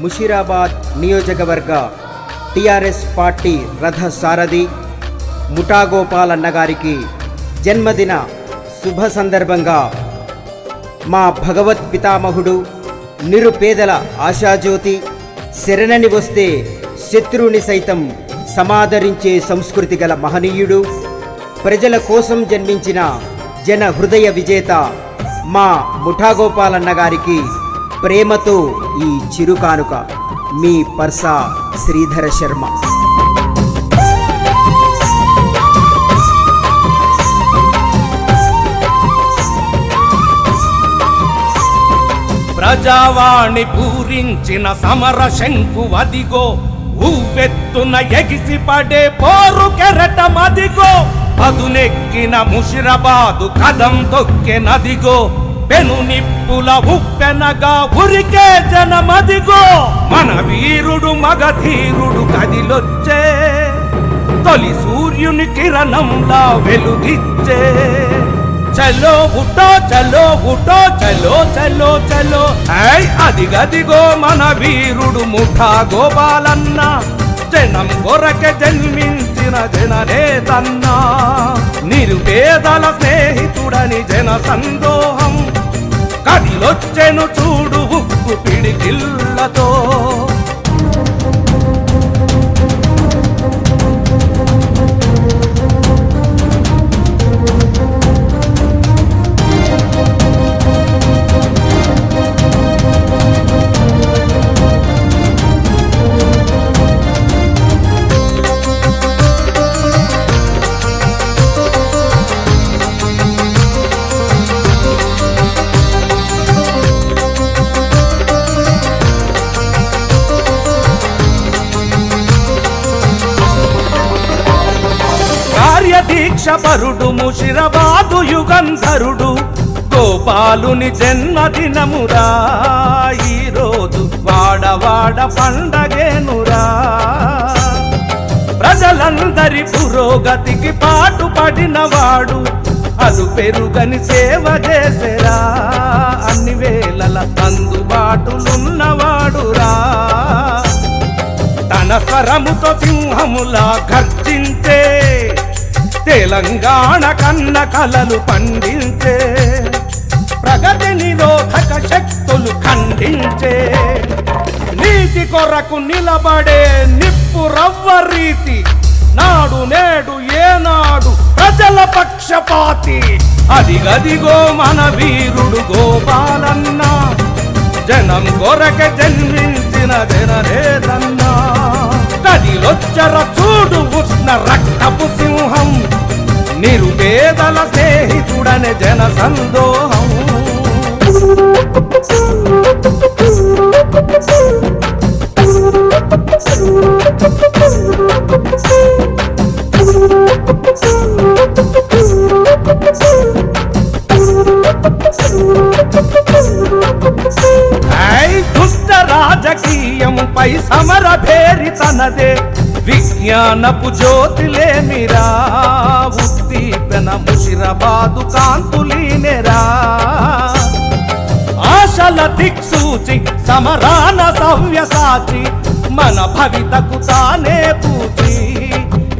ముషీరాబాద్ నియోజకవర్గ TRS party రథ సారథి ముఠాగోపాలన్న గారికి జన్మదిన శుభ సందర్భంగా మా భగవత్ పితామహుడు నిరుపేదల ఆశాజ్యోతి శరణని వస్తే శత్రువుని సైతం సమాదరించే సంస్కృతి గల మహనీయుడు ప్రజల కోసం జన్మించిన జన హృదయ విజేత మా ముఠాగోపాలన్న గారికి ప్రేమతో ఈ చిరుకానుక మీ పర్సా శ్రీధర శర్మ. ప్రజావాణి పూరించిన సమర శంకు అదిగో ఊపెత్తున ఎగిసి పడే పోరు కెరటమదిగో పదునెక్కిన ముషిరబాదు కదం తొక్కె నదిగో పెను నిప్పుల ఉప్పెనగా ఉరికే జనమదిగో. మన వీరుడు మగధీరుడు కదిలొచ్చే తొలి సూర్యుని కిరణంలా వెలుగిచ్చే. చలో ఉటో చలో ఉటో చలో చలో చలో. ఐ అదిగదిగో మన వీరుడు ముఠా గోపాలన్న. జనం కొరక జన్మించిన జననేతన్నా. నిరుపేదల స్నేహితుడని జన సందోహ కదిలొచ్చెను చూడు ఉప్పు పిడికిళ్ళతో. కార్యదీక్ష పరుడు ముషిరబాదు యుగంధరుడు. గోపాలుని జన్మదినమురా. ఈరోజు వాడవాడ పండగేనురా. ప్రజలందరి పురోగతికి పాటు పడినవాడు అలు పెరుగని సేవ చేసేరా. అన్ని వేళల అందుబాటులున్నవాడురా. తన స్వరముతో సింహములా గర్జించే తెలంగాణ కన్న కలలు పండించే ప్రగతి నిరోధక శక్తులు ఖండించే నీతి కొరకు నిలబడే నిప్పు రవ్వ రీతి నాడు నేడు ఏనాడు ప్రజల పక్షపాతి. అదిగదిగో మన వీరుడు గోపాలన్న జనం కొరక జన్మించ నిరుపేదల జన సందోహం ఐ రాజకీయముపై సమర భేరి తనదే. విజ్ఞానపు జ్యోతిలేమిరా? ఉద్దీపన ముషిరబాదు కాంతులీనెరా. ఆశల దిక్సూచి సమరాన సవ్యసాచి మన భవితకు తానే పూచి.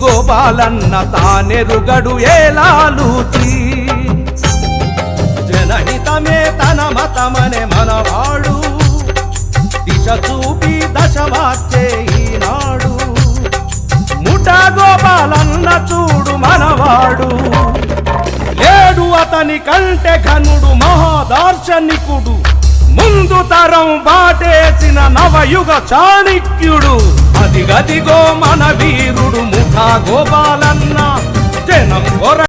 గోపాలన్న తానెరుగడు ఏలాలూచి జనహితమే తన మతమనే మనవాడు. దిశ చూపి దశ మార్చే ఈనాడు. ముఠా గోపాలన్న చూడు అతని కంటే ఘనుడు మహాదార్శనికుడు. ముందు తరం బాటేసిన నవయుగ చాణిక్యుడు. అదిగదిగో మన వీరుడు ముఖా గోపాలన్న జనం కొర